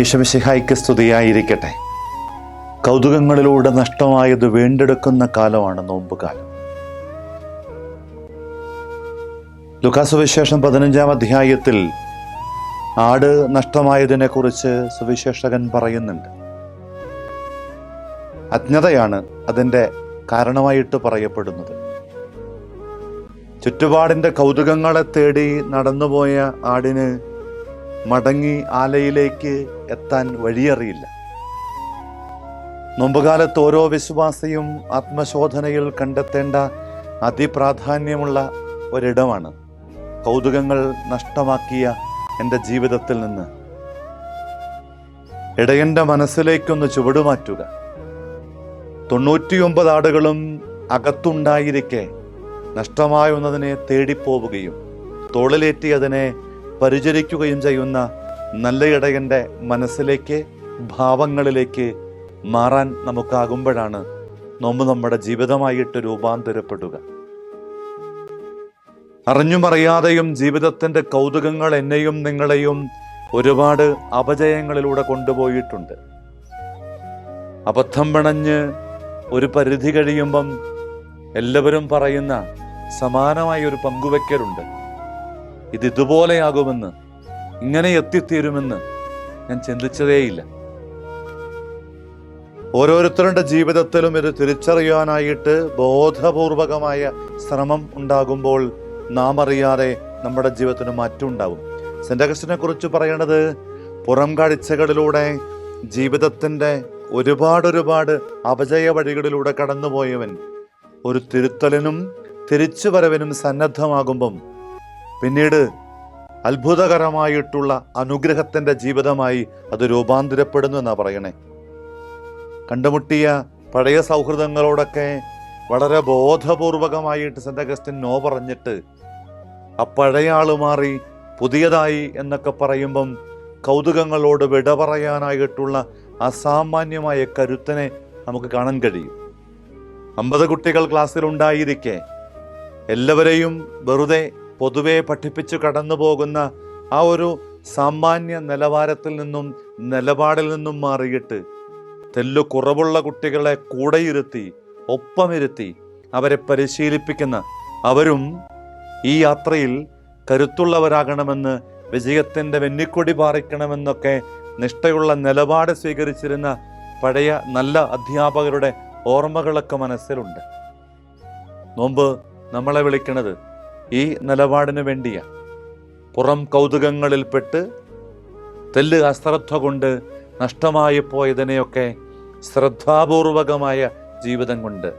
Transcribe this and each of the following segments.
ഈശമിശിഹായ്ക്ക് സ്തുതിയായിരിക്കട്ടെ. കൗതുകങ്ങളിലൂടെ നഷ്ടമായത് വീണ്ടെടുക്കുന്ന കാലമാണ് നോമ്പ് കാലം ലുക്കാസുവിശേഷം പതിനഞ്ചാം അധ്യായത്തിൽ ആട് നഷ്ടമായതിനെ കുറിച്ച് സുവിശേഷകൻ പറയുന്നുണ്ട്. അജ്ഞതയാണ് അതിന്റെ കാരണമായിട്ട് പറയപ്പെടുന്നത്. ചുറ്റുപാടിന്റെ കൗതുകങ്ങളെ തേടി നടന്നുപോയ ആടിന് മടങ്ങി ആലയിലേക്ക് എത്താൻ വഴിയറിയില്ല. നോമ്പുകാലത്ത് ഓരോ വിശ്വാസിയും ആത്മശോധനയിൽ കണ്ടെത്തേണ്ട അതിപ്രാധാന്യമുള്ള ഒരിടമാണ് കൗതുകങ്ങൾ നഷ്ടമാക്കിയ എന്റെ ജീവിതത്തിൽ നിന്ന്. ഇടയന്റെ മനസ്സിലേക്കൊന്ന് ചുവടുമാറ്റുക. തൊണ്ണൂറ്റിയൊമ്പത് ആടുകളും അകത്തുണ്ടായിരിക്കെ നഷ്ടമായുന്നതിനെ തേടിപ്പോവുകയും തോളിലേറ്റി അതിനെ പരിചരിക്കുകയും ചെയ്യുന്ന നല്ല ഇടയന്റെ മനസ്സിലേക്ക് ഭാവങ്ങളിലേക്ക് മാറാൻ നമുക്കാകുമ്പോഴാണ് നോമ്പ് നമ്മുടെ ജീവിതമായിട്ട് രൂപാന്തരപ്പെടുക. അറിഞ്ഞുമറിയാതെയും ജീവിതത്തിന്റെ കൗതുകങ്ങൾ എന്നെയും നിങ്ങളെയും ഒരുപാട് അപജയങ്ങളിലൂടെ കൊണ്ടുപോയിട്ടുണ്ട്. അബദ്ധം പിണഞ്ഞ് ഒരു പരിധി കഴിയുമ്പം എല്ലാവരും പറയുന്ന സമാനമായ ഒരു പങ്കുവെക്കലുണ്ട്. ഇത് ഇതുപോലെയാകുമെന്ന് ഇങ്ങനെ എത്തിത്തീരുമെന്ന് ഞാൻ ചിന്തിച്ചതേയില്ല. ഓരോരുത്തരുടെ ജീവിതത്തിലും ഇത് തിരിച്ചറിയാനായിട്ട് ബോധപൂർവകമായ ശ്രമം ഉണ്ടാകുമ്പോൾ നാം അറിയാതെ നമ്മുടെ ജീവിതത്തിന് മാറ്റം ഉണ്ടാവും. സെന്റ് അഗസ്റ്റിനെ കുറിച്ച് പറയണത് പുറം കാഴ്ചകളിലൂടെ ജീവിതത്തിന്റെ ഒരുപാട് ഒരുപാട് അപജയ വഴികളിലൂടെ കടന്നുപോയവൻ ഒരു തിരുത്തലിനും തിരിച്ചുവരവിനും സന്നദ്ധമാകുമ്പം പിന്നീട് അത്ഭുതകരമായിട്ടുള്ള അനുഗ്രഹത്തിന്റെ ജീവിതമായി അത് രൂപാന്തരപ്പെടുന്നു എന്നാ പറയണേ. കണ്ടുമുട്ടിയ പഴയ സൗഹൃദങ്ങളോടൊക്കെ വളരെ ബോധപൂർവകമായിട്ട് സെന്റ് അഗസ്റ്റിൻ നോ പറഞ്ഞിട്ട് ആ പഴയ ആൾ മാറി പുതിയതായി എന്നൊക്കെ പറയുമ്പം കൗതുകങ്ങളോട് വിട പറയാനായിട്ടുള്ള അസാമാന്യമായ കരുത്തനെ നമുക്ക് കാണാൻ കഴിയും. അമ്പത് കുട്ടികൾ ക്ലാസ്സിലുണ്ടായിരിക്കെ. എല്ലാവരെയും വെറുതെ പൊതുവെ പഠിപ്പിച്ചു കടന്നു പോകുന്ന ആ ഒരു സാമാന്യ നിലവാരത്തിൽ നിന്നും നിലപാടിൽ നിന്നും മാറിയിട്ട് തെല്ലു കുറവുള്ള കുട്ടികളെ കൂടെയിരുത്തി ഒപ്പമിരുത്തി അവരെ പരിശീലിപ്പിക്കുന്ന അവരും ഈ യാത്രയിൽ കരുത്തുള്ളവരാകണമെന്ന് വിജയത്തിന്റെ വെന്നിക്കൊടി പാറിക്കണമെന്നൊക്കെ നിഷ്ഠയുള്ള നിലപാട് സ്വീകരിച്ചിരുന്ന പഴയ നല്ല അധ്യാപകരുടെ ഓർമ്മകളൊക്കെ മനസ്സിലുണ്ട്. നോമ്പ് നമ്മളെ വിളിക്കണത് ഈ നിലപാടിന് വേണ്ടിയാണ് പുറം കൗതുകങ്ങളിൽപ്പെട്ട് തെല്ല് അശ്രദ്ധ കൊണ്ട് നഷ്ടമായി പോയതിനെയൊക്കെ ശ്രദ്ധാപൂർവകമായ ജീവിതം കൊണ്ട്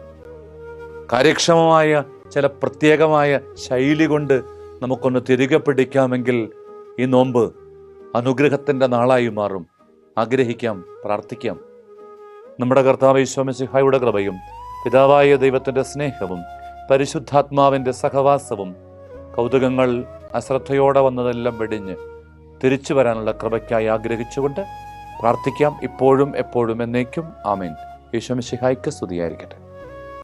കാര്യക്ഷമമായ ചില പ്രത്യേകമായ ശൈലി കൊണ്ട് നമുക്കൊന്ന് തിരികെ പിടിക്കാമെങ്കിൽ ഈ നോമ്പ് അനുഗ്രഹത്തിന്റെ നാളായി മാറും. ആഗ്രഹിക്കാം പ്രാർത്ഥിക്കാം. നമ്മുടെ കർത്താവ് ഈശോമിസിഹായുടെ കൃപയും പിതാവായ ദൈവത്തിന്റെ സ്നേഹവും പരിശുദ്ധാത്മാവിന്റെ സഹവാസവും കൗതുകങ്ങൾ അശ്രദ്ധയോടെ വന്നതെല്ലാം വെടിഞ്ഞ് തിരിച്ചു വരാനുള്ള കൃപയ്ക്കായി ആഗ്രഹിച്ചുകൊണ്ട് പ്രാർത്ഥിക്കാം. ഇപ്പോഴും എപ്പോഴും എന്നേക്കും. ആമേൻ. ഈശോമിസിഹായ്ക്ക് സ്തുതിയായിരിക്കട്ടെ.